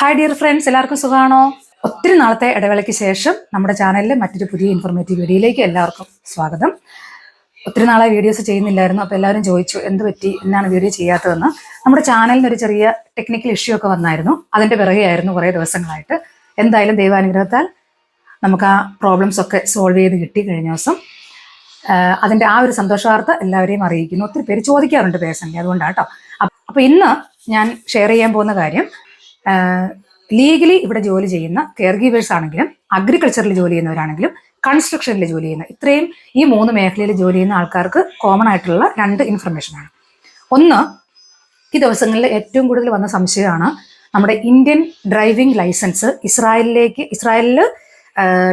Hi dear friends എല്ലാവർക്കും സുഖമാണോ? ഒത്തിരി നാളത്തെ ഇടവേളയ്ക്ക് ശേഷം നമ്മുടെ ചാനലിലെ മറ്റൊരു പുതിയ ഇൻഫോർമേറ്റീവ് വീഡിയോയിലേക്ക് എല്ലാവർക്കും സ്വാഗതം. ഒത്തിരി നാളായി വീഡിയോസ് ചെയ്യുന്നില്ലായിരുന്നു. അപ്പോൾ എല്ലാവരും ചോദിച്ചു എന്ത് പറ്റി? എന്നാണ് വീഡിയോ ചെയ്യാത്തതെന്ന്. നമ്മുടെ ചാനലിന് ഒരു ചെറിയ ടെക്നിക്കൽ ഇഷ്യൂ ഒക്കെ വന്നായിരുന്നു. അതിന്റെ പിറകെയായിരുന്നു കുറേ ദിവസങ്ങളായിട്ട്. എന്തായാലും ദൈവാനുഗ്രഹത്താൽ നമുക്ക് ആ പ്രോബ്ലംസ് ഒക്കെ സോൾവ് ചെയ്ത് കിട്ടി കഴിഞ്ഞ ദിവസം. അതിന്റെ ആ ഒരു സന്തോഷവാർത്ത എല്ലാവരെയും അറിയിക്കുന്നു. ഒത്തിരി പേര് ചോദിക്കാറുണ്ട് പേഴ്സണലി അതുകൊണ്ടാണ് കേട്ടോ അപ്പോൾ ഇന്ന് ഞാൻ ഷെയർ ചെയ്യാൻ പോകുന്ന കാര്യം ലീഗലി ഇവിടെ ജോലി ചെയ്യുന്ന കെയർ ഗീവേഴ്സ് ആണെങ്കിലും അഗ്രികൾച്ചറിൽ ജോലി ചെയ്യുന്നവരാണെങ്കിലും കൺസ്ട്രക്ഷനിൽ ജോലി ചെയ്യുന്ന ഇത്രയും ഈ മൂന്ന് മേഖലയിൽ ജോലി ചെയ്യുന്ന ആൾക്കാർക്ക് കോമൺ ആയിട്ടുള്ള രണ്ട് ഇൻഫർമേഷനാണ് ഒന്ന് ഈ ദിവസങ്ങളിൽ ഏറ്റവും കൂടുതൽ വന്ന സംശയമാണ് നമ്മുടെ ഇന്ത്യൻ ഡ്രൈവിംഗ് ലൈസൻസ് ഇസ്രായേലിലേക്ക് ഇസ്രായേലിൽ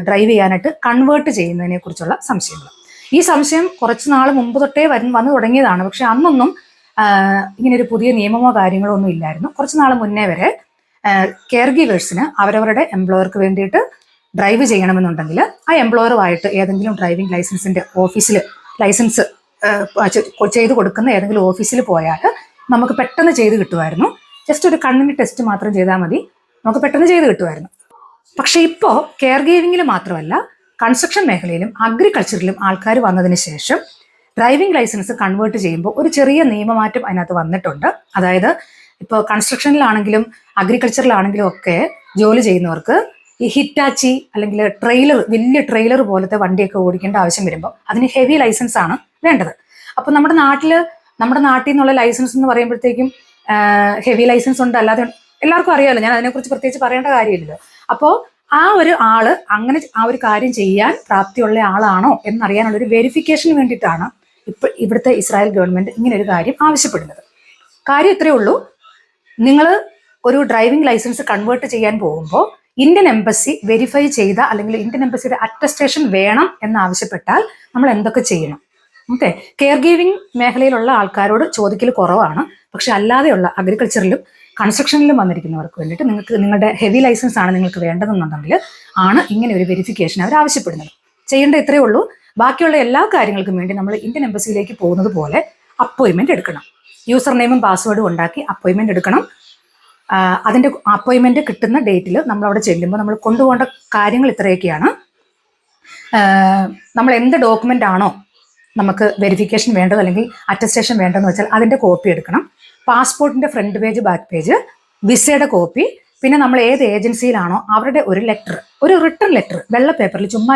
ഡ്രൈവ് ചെയ്യാനായിട്ട് കൺവേർട്ട് ചെയ്യുന്നതിനെ കുറിച്ചുള്ള സംശയങ്ങൾ. ഈ സംശയം കുറച്ച് നാൾ മുമ്പ് തൊട്ടേ വരും വന്നു തുടങ്ങിയതാണ്. പക്ഷെ അന്നൊന്നും ഇങ്ങനെ ഒരു പുതിയ നിയമമോ കാര്യങ്ങളോ ഒന്നും ഇല്ലായിരുന്നു. കുറച്ച് നാൾ മുന്നേ വരെ കെയർ ഗീവേഴ്സിന് അവരവരുടെ എംപ്ലോയർക്ക് വേണ്ടിയിട്ട് ഡ്രൈവ് ചെയ്യണമെന്നുണ്ടെങ്കിൽ ആ എംപ്ലോയറുമായിട്ട് ഏതെങ്കിലും ഡ്രൈവിംഗ് ലൈസൻസിന്റെ ഓഫീസിൽ ലൈസൻസ് ചെയ്ത് കൊടുക്കുന്ന ഏതെങ്കിലും ഓഫീസിൽ പോയാൽ നമുക്ക് പെട്ടെന്ന് ചെയ്ത് കിട്ടുമായിരുന്നു. ജസ്റ്റ് ഒരു കണ്ണിന് ടെസ്റ്റ് മാത്രം ചെയ്താൽ മതി. നമുക്ക് പെട്ടെന്ന് ചെയ്ത് കിട്ടുമായിരുന്നു. പക്ഷേ ഇപ്പോൾ കെയർ ഗീവിങ്ങിൽ മാത്രമല്ല കൺസ്ട്രക്ഷൻ മേഖലയിലും അഗ്രികൾച്ചറിലും ആൾക്കാർ വന്നതിന് ശേഷം ഡ്രൈവിംഗ് ലൈസൻസ് കൺവേർട്ട് ചെയ്യുമ്പോൾ ഒരു ചെറിയ നിയമമാറ്റം അതിനകത്ത് വന്നിട്ടുണ്ട്. അതായത് ഇപ്പോൾ കൺസ്ട്രക്ഷനിലാണെങ്കിലും അഗ്രികൾച്ചറിലാണെങ്കിലും ഒക്കെ ജോലി ചെയ്യുന്നവർക്ക് ഈ ഹിറ്റാച്ചി അല്ലെങ്കിൽ ട്രെയിലർ വലിയ ട്രെയിലർ പോലത്തെ വണ്ടിയൊക്കെ ഓടിക്കേണ്ട ആവശ്യം വരുമ്പോൾ അതിന് ഹെവി ലൈസൻസ് ആണ് വേണ്ടത്. അപ്പോൾ നമ്മുടെ നാട്ടിൽ നമ്മുടെ നാട്ടിൽ നിന്നുള്ള ലൈസൻസ് എന്ന് പറയുമ്പോഴത്തേക്കും ഹെവി ലൈസൻസ് ഉണ്ട്. അല്ലാതെ എല്ലാവർക്കും അറിയാമല്ലോ ഞാൻ അതിനെക്കുറിച്ച് പ്രത്യേകിച്ച് പറയേണ്ട കാര്യമില്ലല്ലോ അപ്പോൾ ആ ഒരു ആൾ അങ്ങനെ ആ ഒരു കാര്യം ചെയ്യാൻ പ്രാപ്തിയുള്ള ആളാണോ എന്നറിയാനുള്ള ഒരു വെരിഫിക്കേഷന് വേണ്ടിയിട്ടാണ് ഇപ്പൊ ഇവിടുത്തെ ഇസ്രായേൽ ഗവൺമെന്റ് ഇങ്ങനെ ഒരു കാര്യം ആവശ്യപ്പെടുന്നത്. കാര്യം ഇത്രയേ ഉള്ളൂ. നിങ്ങൾ ഒരു ഡ്രൈവിംഗ് ലൈസൻസ് കൺവേർട്ട് ചെയ്യാൻ പോകുമ്പോൾ ഇന്ത്യൻ എംബസി വെരിഫൈ ചെയ്ത അല്ലെങ്കിൽ ഇന്ത്യൻ എംബസിയുടെ അറ്റസ്റ്റേഷൻ വേണം എന്ന് ആവശ്യപ്പെട്ടാൽ നമ്മൾ എന്തൊക്കെ ചെയ്യണം? ഓക്കെ കെയർ ഗീവിംഗ് മേഖലയിലുള്ള ആൾക്കാരോട് ചോദിക്കൽ കുറവാണ്. പക്ഷെ അല്ലാതെയുള്ള അഗ്രികൾച്ചറിലും കൺസ്ട്രക്ഷനിലും വന്നിരിക്കുന്നവർക്ക് വേണ്ടിയിട്ട് നിങ്ങൾക്ക് നിങ്ങളുടെ ഹെവി ലൈസൻസ് ആണ് നിങ്ങൾക്ക് വേണ്ടതെന്നുണ്ടെങ്കിൽ ആണ് ഇങ്ങനെ ഒരു വെരിഫിക്കേഷൻ അവർ ആവശ്യപ്പെടുന്നത്. ചെയ്യേണ്ട ഇത്രയേ ഉള്ളൂ. ബാക്കിയുള്ള എല്ലാ കാര്യങ്ങൾക്കും വേണ്ടി നമ്മൾ ഇന്ത്യൻ എംബസിയിലേക്ക് പോകുന്നത് പോലെ അപ്പോയിൻമെന്റ് എടുക്കണം. യൂസർ നെയിമും പാസ്വേഡും ഉണ്ടാക്കി അപ്പോയിൻമെന്റ് എടുക്കണം. അതിന്റെ അതിന്റെ അപ്പോയിൻമെന്റ് കിട്ടുന്ന ഡേറ്റിൽ നമ്മൾ അവിടെ ചെല്ലുമ്പോൾ നമ്മൾ കൊണ്ടുപോകേണ്ട കാര്യങ്ങൾ ഇത്രയൊക്കെയാണ്. നമ്മൾ എന്ത് ഡോക്യുമെന്റ് ആണോ നമുക്ക് വെരിഫിക്കേഷൻ വേണ്ടത് അല്ലെങ്കിൽ അറ്റസ്റ്റേഷൻ വേണ്ടതെന്ന് വെച്ചാൽ അതിന്റെ കോപ്പി എടുക്കണം. പാസ്പോർട്ടിന്റെ ഫ്രണ്ട് പേജ് ബാക്ക് പേജ് വിസയുടെ കോപ്പി പിന്നെ നമ്മൾ ഏത് ഏജൻസിയിലാണോ അവരുടെ ഒരു ലെറ്റർ ഒരു റിട്ടേൺ ലെറ്റർ വെള്ള പേപ്പറിൽ ചുമ്മാ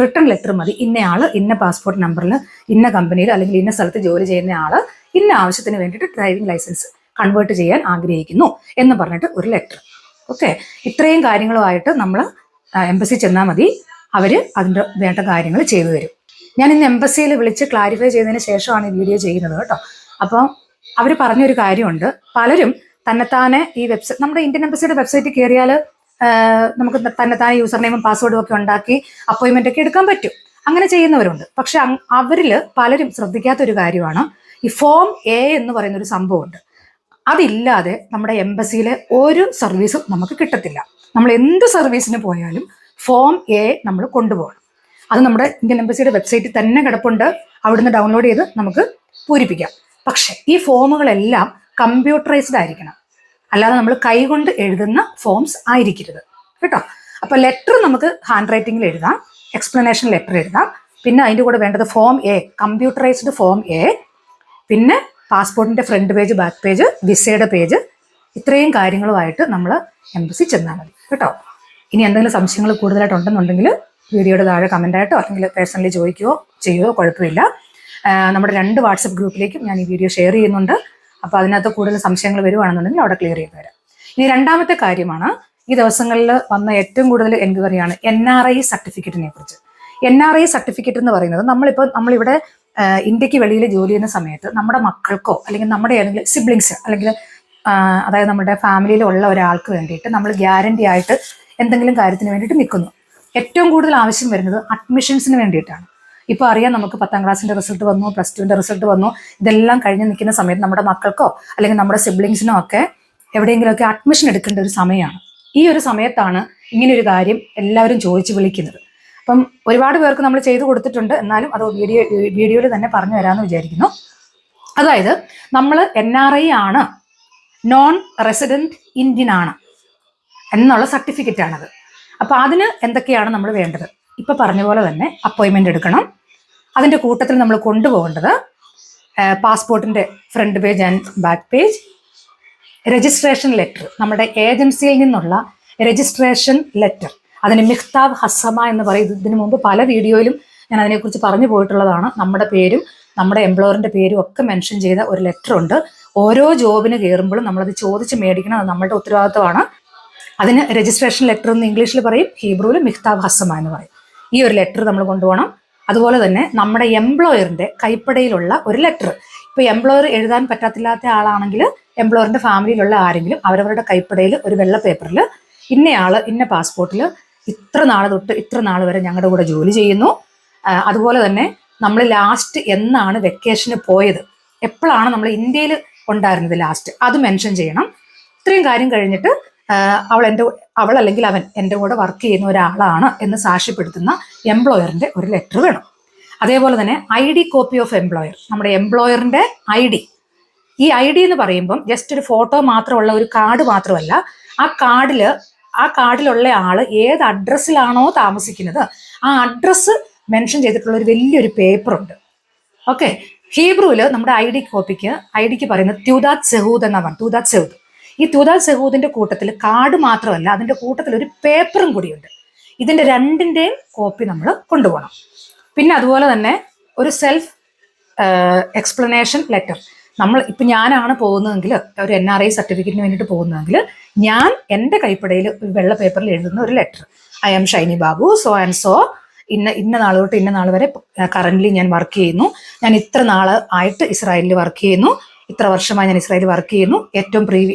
റിട്ടേൺ ലെറ്റർ മതി. ഇന്നയാൾ ഇന്ന പാസ്പോർട്ട് നമ്പറിൽ ഇന്ന കമ്പനിയിൽ അല്ലെങ്കിൽ ഇന്ന സ്ഥലത്ത് ജോലി ചെയ്യുന്ന ആൾ ഇന്ന ആവശ്യത്തിന് വേണ്ടിയിട്ട് ഡ്രൈവിംഗ് ലൈസൻസ് കൺവേർട്ട് ചെയ്യാൻ ആഗ്രഹിക്കുന്നു എന്ന് പറഞ്ഞിട്ട് ഒരു ലെറ്റർ ഓക്കെ ഇത്രയും കാര്യങ്ങളുമായിട്ട് നമ്മൾ എംബസി ചെന്നാൽ മതി. അവർ അതിന്റെ വേണ്ട കാര്യങ്ങൾ ചെയ്തു തരും. ഞാൻ ഇന്ന് എംബസിയിൽ വിളിച്ച് ക്ലാരിഫൈ ചെയ്തതിന് ശേഷമാണ് ഈ വീഡിയോ ചെയ്യുന്നത് കേട്ടോ. അപ്പം അവർ പറഞ്ഞൊരു കാര്യമുണ്ട്. പലരും തന്നെത്താനെ ഈ വെബ്സൈറ്റ് നമ്മുടെ ഇന്ത്യൻ എംബസിയുടെ വെബ്സൈറ്റിൽ കയറിയാൽ നമുക്ക് തന്നെത്താനെ യൂസർ നെയിമും പാസ്വേഡും ഒക്കെ ഉണ്ടാക്കി അപ്പോയിൻമെന്റ് ഒക്കെ എടുക്കാൻ പറ്റും. അങ്ങനെ ചെയ്യുന്നവരുണ്ട്. പക്ഷെ അവരിൽ പലരും ശ്രദ്ധിക്കാത്ത ഒരു കാര്യമാണ്. ഈ ഫോം എ എന്ന് പറയുന്ന ഒരു സംഭവമുണ്ട്. അതില്ലാതെ നമ്മുടെ എംബസിയിലെ ഒരു സർവീസും നമുക്ക് കിട്ടത്തില്ല. നമ്മൾ എന്ത് സർവീസിന് പോയാലും ഫോം എ നമ്മൾ കൊണ്ടുപോകണം. അത് നമ്മുടെ ഇന്ത്യൻ എംബസിയുടെ വെബ്സൈറ്റിൽ തന്നെ കിടപ്പുണ്ട്. അവിടുന്ന് ഡൗൺലോഡ് ചെയ്ത് നമുക്ക് പൂരിപ്പിക്കാം. പക്ഷെ ഈ ഫോമുകളെല്ലാം കമ്പ്യൂട്ടറൈസ്ഡ് ആയിരിക്കണം. അല്ലാതെ നമ്മൾ കൈകൊണ്ട് എഴുതുന്ന ഫോംസ് ആയിരിക്കരുത്. കേട്ടോ? അപ്പോൾ ലെറ്റർ നമുക്ക് ഹാൻഡ് റൈറ്റിംഗിൽ എഴുതാം എക്സ്പ്ലനേഷൻ ലെറ്റർ എഴുതാം. പിന്നെ അതിന്റെ കൂടെ വേണ്ടത് form A computerised form A പിന്നെ പാസ്പോർട്ടിന്റെ ഫ്രണ്ട് പേജ് ബാക്ക് പേജ് വിസയുടെ പേജ് ഇത്രയും കാര്യങ്ങളുമായിട്ട് നമ്മൾ എംബസി ചെന്നാൽ മതി. കേട്ടോ? ഇനി എന്തെങ്കിലും സംശയങ്ങൾ കൂടുതലായിട്ട് ഉണ്ടെന്നുണ്ടെങ്കിൽ വീഡിയോയുടെ താഴെ കമന്റ് ആയിട്ടോ അല്ലെങ്കിൽ പേഴ്സണലി ചോദിക്കുകയോ ചെയ്യുകയോ കുഴപ്പമില്ല. നമ്മുടെ രണ്ട് വാട്സപ്പ് ഗ്രൂപ്പിലേക്കും ഞാൻ ഈ വീഡിയോ ഷെയർ ചെയ്യുന്നുണ്ട്. അപ്പോൾ അതിനകത്ത് കൂടുതൽ സംശയങ്ങൾ വരുവാണെന്നുണ്ടെങ്കിൽ അവിടെ ക്ലിയർ ചെയ്ത് തരാം. ഇനി രണ്ടാമത്തെ കാര്യമാണ് ഈ ദിവസങ്ങളിൽ വന്ന ഏറ്റവും കൂടുതൽ എൻക്വയറിയാണ് എൻ ആർ ഐ സർട്ടിഫിക്കറ്റിനെ കുറിച്ച്. എൻ ആർ ഐ സർട്ടിഫിക്കറ്റ് എന്ന് പറയുന്നത് നമ്മളിപ്പോൾ നമ്മളിവിടെ ഇന്ത്യയ്ക്ക് വെളിയിൽ ജോലി ചെയ്യുന്ന സമയത്ത് നമ്മുടെ മക്കൾക്കോ അല്ലെങ്കിൽ നമ്മുടെ ഏതെങ്കിലും സിബ്ലിങ്സ് അല്ലെങ്കിൽ അതായത് നമ്മുടെ ഫാമിലിയിലുള്ള ഒരാൾക്ക് വേണ്ടിയിട്ട് നമ്മൾ ഗ്യാരണ്ടി ആയിട്ട് എന്തെങ്കിലും കാര്യത്തിന് വേണ്ടിയിട്ട് നിൽക്കുന്നു. ഏറ്റവും കൂടുതൽ ആവശ്യം വരുന്നത് അഡ്മിഷൻസിന് വേണ്ടിയിട്ടാണ്. ഇപ്പോൾ അറിയാം നമുക്ക് പത്താം ക്ലാസ്സിന്റെ റിസൾട്ട് വന്നു പ്ലസ് ടുവിന്റെ റിസൾട്ട് വന്നു. ഇതെല്ലാം കഴിഞ്ഞ് നിൽക്കുന്ന സമയത്ത് നമ്മുടെ മക്കൾക്കോ അല്ലെങ്കിൽ നമ്മുടെ സിബ്ലിങ്സിനോ ഒക്കെ എവിടെയെങ്കിലുമൊക്കെ അഡ്മിഷൻ എടുക്കേണ്ട ഒരു സമയമാണ്. ഈ ഒരു സമയത്താണ് ഇങ്ങനെ ഒരു കാര്യം എല്ലാവരും ചോദിച്ച് വിളിക്കുന്നത്. അപ്പം ഒരുപാട് പേർക്ക് നമ്മൾ ചെയ്തു കൊടുത്തിട്ടുണ്ട്. എന്നാലും അത് വീഡിയോ വീഡിയോയിൽ തന്നെ പറഞ്ഞു തരാമെന്ന് വിചാരിക്കുന്നു. അതായത് നമ്മൾ എൻ ആർ ഐ ആണ് നോൺ റെസിഡന്റ് ഇന്ത്യൻ ആണ്. എന്നുള്ള സർട്ടിഫിക്കറ്റ് ആണത്. അപ്പോൾ അതിന് എന്തൊക്കെയാണ് നമ്മൾ വേണ്ടത്? ഇപ്പൊ പറഞ്ഞ പോലെ തന്നെ അപ്പോയിൻമെന്റ് എടുക്കണം. അതിന്റെ കൂട്ടത്തിൽ നമ്മൾ കൊണ്ടുപോകേണ്ടത് പാസ്പോർട്ടിന്റെ front page and back page registration letter നമ്മുടെ ഏജൻസിയിൽ നിന്നുള്ള രജിസ്ട്രേഷൻ ലെറ്റർ അതിന് മിഖ്താബ് ഹസമ എന്ന് പറയും. ഇതിനു മുമ്പ് പല വീഡിയോയിലും ഞാൻ അതിനെക്കുറിച്ച് പറഞ്ഞു പോയിട്ടുള്ളതാണ്. നമ്മുടെ പേരും നമ്മുടെ എംപ്ലോയറിന്റെ പേരും ഒക്കെ മെൻഷൻ ചെയ്ത ഒരു ലെറ്റർ ഉണ്ട്. ഓരോ ജോബിന് കയറുമ്പോഴും നമ്മളത് ചോദിച്ച് മേടിക്കണം. അത് നമ്മളുടെ ഉത്തരവാദിത്തമാണ് അതിന് രജിസ്ട്രേഷൻ ലെറ്റർ എന്ന് ഇംഗ്ലീഷിൽ പറയും ഹീബ്രുവിൽ മിഖ്താബ് ഹസമ എന്ന് പറയും. ഈ ഒരു ലെറ്റർ നമ്മൾ കൊണ്ടുപോകണം അതുപോലെ തന്നെ നമ്മുടെ എംപ്ലോയറിന്റെ കൈപ്പടയിലുള്ള ഒരു ലെറ്റർ ഇപ്പൊ എംപ്ലോയർ എഴുതാൻ പറ്റാത്തില്ലാത്ത ആളാണെങ്കിൽ എംപ്ലോയറിന്റെ ഫാമിലിയിലുള്ള ആരെങ്കിലും അവരവരുടെ കൈപ്പടയിൽ ഒരു വെള്ള പേപ്പറിൽ ഇന്നയാൾ ഇന്ന പാസ്പോർട്ടിൽ ഇത്ര നാൾ തൊട്ട് ഇത്ര നാൾ വരെ ഞങ്ങളുടെ കൂടെ ജോലി ചെയ്യുന്നു. അതുപോലെ തന്നെ നമ്മൾ ലാസ്റ്റ് എന്നാണ് വെക്കേഷന് പോയത്. എപ്പോഴാണ് നമ്മൾ ഇന്ത്യയിൽ ഉണ്ടായിരുന്നത് ലാസ്റ്റ് അത് മെൻഷൻ ചെയ്യണം. ഇത്രയും കാര്യം കഴിഞ്ഞിട്ട് അവൾ എന്റെ അവൾ അല്ലെങ്കിൽ അവൻ എന്റെ കൂടെ വർക്ക് ചെയ്യുന്ന ഒരാളാണ് എന്ന് സാക്ഷ്യപ്പെടുത്തുന്ന എംപ്ലോയറിന്റെ ഒരു ലെറ്റർ വേണം. അതേപോലെ തന്നെ I D copy of employer നമ്മുടെ എംപ്ലോയറിന്റെ ഐ ഡി ഈ ഐ ഡി എന്ന് പറയുമ്പം ജസ്റ്റ് ഒരു ഫോട്ടോ മാത്രമുള്ള ഒരു കാർഡ് മാത്രമല്ല ആ കാർഡിൽ ആ കാർഡിലുള്ള ആൾ ഏത് അഡ്രസ്സിലാണോ താമസിക്കുന്നത് ആ അഡ്രസ്സ് മെൻഷൻ ചെയ്തിട്ടുള്ള ഒരു വലിയൊരു പേപ്പറുണ്ട് ഓക്കെ ഹീബ്രുവിൽ നമ്മുടെ ഐ ഡി കോപ്പിക്ക് ഐ ഡിക്ക് പറയുന്നത് ത്യൂദാത് സെഹൂദ് എന്നാണ്. ത്യൂദാത് സെഹൂദ് ഈ തൂതാൽ സെഹൂദിന്റെ കൂട്ടത്തിൽ കാർഡ് മാത്രമല്ല അതിന്റെ കൂട്ടത്തിൽ ഒരു പേപ്പറും കൂടിയുണ്ട്. ഇതിന്റെ രണ്ടിന്റെയും കോപ്പി നമ്മൾ കൊണ്ടുപോകണം. പിന്നെ അതുപോലെ തന്നെ ഒരു സെൽഫ് എക്സ്പ്ലനേഷൻ ലെറ്റർ നമ്മൾ ഇപ്പം ഞാനാണ് പോകുന്നതെങ്കിൽ ഒരു എൻ ആർ ഐ സർട്ടിഫിക്കറ്റിന് വേണ്ടിയിട്ട് പോകുന്നതെങ്കിൽ ഞാൻ എന്റെ കൈപ്പടയിൽ ഒരു വെള്ള പേപ്പറിൽ എഴുതുന്ന ഒരു letter I am Shiny Babu so and so ഇന്ന ഇന്ന നാൾ തൊട്ട് ഇന്ന നാൾ വരെ കറന്റ്ലി ഞാൻ വർക്ക് ചെയ്യുന്നു. ഞാൻ ഇത്ര നാൾ ആയിട്ട് ഇസ്രായേലിൽ വർക്ക് ചെയ്യുന്നു. ഇത്ര വർഷമായി ഞാൻ ഇസ്രായേലിൽ വർക്ക് ചെയ്യുന്നു. ഏറ്റവും പ്രീവി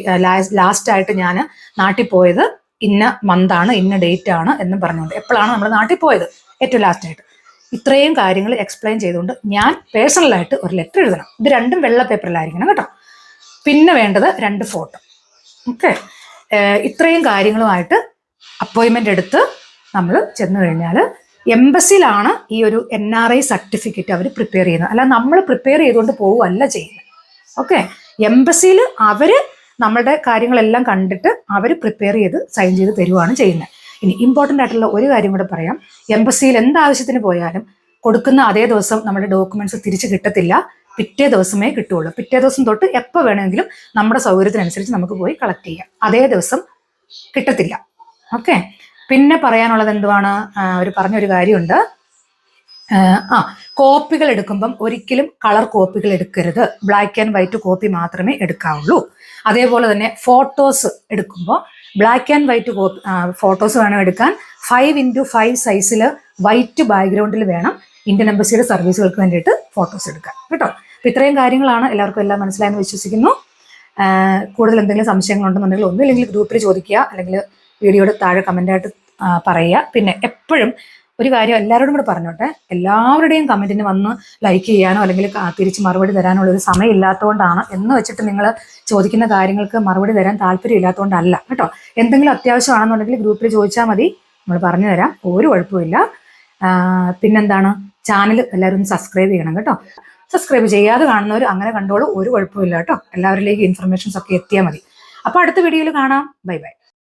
ലാസ്റ്റ് ആയിട്ട് ഞാൻ നാട്ടിൽ പോയത് ഇന്ന മന്താണ് ഇന്ന ഡേറ്റ് ആണ് എന്ന് പറഞ്ഞുകൊണ്ട്. എപ്പോഴാണ് നമ്മൾ നാട്ടിൽ പോയത് ഏറ്റവും ലാസ്റ്റ് ആയിട്ട്. ഇത്രയും കാര്യങ്ങൾ എക്സ്പ്ലെയിൻ ചെയ്തുകൊണ്ട് ഞാൻ പേഴ്സണലായിട്ട് ഒരു ലെറ്റർ എഴുതണം. ഇത് രണ്ടും വെള്ള പേപ്പറിലായിരിക്കണം കേട്ടോ. പിന്നെ വേണ്ടത് രണ്ട് ഫോട്ടോ ഓക്കെ ഇത്രയും കാര്യങ്ങളുമായിട്ട് അപ്പോയിൻമെന്റ് എടുത്ത് നമ്മൾ ചെന്ന് കഴിഞ്ഞാൽ എംബസിയിലാണ് ഈ ഒരു എൻ ആർ ഐ സർട്ടിഫിക്കറ്റ് അവർ പ്രിപ്പയർ ചെയ്യുന്നത്. അല്ല നമ്മൾ പ്രിപ്പയർ ചെയ്തുകൊണ്ട് പോവുകയല്ല ചെയ്യുന്നത്. ഓക്കെ. എംബസിയിൽ അവർ നമ്മളുടെ കാര്യങ്ങളെല്ലാം കണ്ടിട്ട് അവർ പ്രിപ്പയർ ചെയ്ത് സൈൻ ചെയ്ത് തരുവാണ് ചെയ്യുന്നത്. ഇനി ഇമ്പോർട്ടന്റ് ആയിട്ടുള്ള ഒരു കാര്യം കൂടെ പറയാം. എംബസിയിൽ എന്താവശ്യത്തിന് പോയാലും കൊടുക്കുന്ന അതേ ദിവസം നമ്മുടെ ഡോക്യുമെന്റ്സ് തിരിച്ച് കിട്ടത്തില്ല. പിറ്റേ ദിവസമേ കിട്ടുള്ളൂ പിറ്റേ ദിവസം തൊട്ട് എപ്പോൾ വേണമെങ്കിലും നമ്മുടെ സൗകര്യത്തിനനുസരിച്ച് നമുക്ക് പോയി കളക്ട് ചെയ്യാം. അതേ ദിവസം കിട്ടത്തില്ല. ഓക്കെ. പിന്നെ പറയാനുള്ളത് എന്തുവാണ്? ഒരു പറഞ്ഞൊരു കാര്യമുണ്ട്. ആ, കോപ്പികൾ എടുക്കുമ്പം ഒരിക്കലും കളർ കോപ്പികൾ എടുക്കരുത്. ബ്ലാക്ക് ആൻഡ് വൈറ്റ് കോപ്പി മാത്രമേ എടുക്കാവുള്ളൂ. അതേപോലെ തന്നെ ഫോട്ടോസ് എടുക്കുമ്പോൾ black and white copy photos വേണം എടുക്കാൻ? ഫൈവ് ഇന്റു ഫൈവ് സൈസിൽ വൈറ്റ് ബാക്ക്ഗ്രൗണ്ടിൽ വേണം ഇന്ത്യൻ എംബസിയുടെ സർവീസുകൾക്ക് വേണ്ടിയിട്ട് ഫോട്ടോസ് എടുക്കാൻ. കേട്ടോ? അപ്പോൾ ഇത്രയും കാര്യങ്ങളാണ് എല്ലാവർക്കും എല്ലാം മനസ്സിലായെന്ന് വിശ്വസിക്കുന്നു. കൂടുതൽ എന്തെങ്കിലും സംശയങ്ങളുണ്ടെന്നുണ്ടെങ്കിൽ ഒന്നില്ലെങ്കിൽ ഗ്രൂപ്പിൽ ചോദിക്കുക. അല്ലെങ്കിൽ വീഡിയോയുടെ താഴെ കമന്റായിട്ട് പറയുക. പിന്നെ എപ്പോഴും ഒരു കാര്യം എല്ലാവരോടും കൂടെ പറഞ്ഞോട്ടെ. എല്ലാവരുടെയും കമന്റിന് വന്ന് ലൈക്ക് ചെയ്യാനോ അല്ലെങ്കിൽ തിരിച്ച് മറുപടി തരാനോ ഒരു സമയം ഇല്ലാത്തതുകൊണ്ടാണ് എന്ന് വെച്ചിട്ട് നിങ്ങൾ ചോദിക്കുന്ന കാര്യങ്ങൾക്ക് മറുപടി തരാൻ താല്പര്യം ഇല്ലാത്തതുകൊണ്ടല്ല കേട്ടോ? എന്തെങ്കിലും അത്യാവശ്യമാണെന്നുണ്ടെങ്കിൽ ഗ്രൂപ്പിൽ ചോദിച്ചാൽ മതി. നമ്മൾ പറഞ്ഞു തരാം. ഒരു കുഴപ്പമില്ല. പിന്നെന്താണ്? ചാനൽ എല്ലാവരും സബ്സ്ക്രൈബ് ചെയ്യണം കേട്ടോ. സബ്സ്ക്രൈബ് ചെയ്യാതെ കാണുന്നവർ അങ്ങനെ കണ്ടോളൂ. ഒരു കുഴപ്പമില്ല കേട്ടോ. എല്ലാവരിലേക്ക് ഇൻഫർമേഷൻസ് ഒക്കെ എത്തിയാൽ മതി. അപ്പോൾ അടുത്ത വീഡിയോയിൽ കാണാം. Bye bye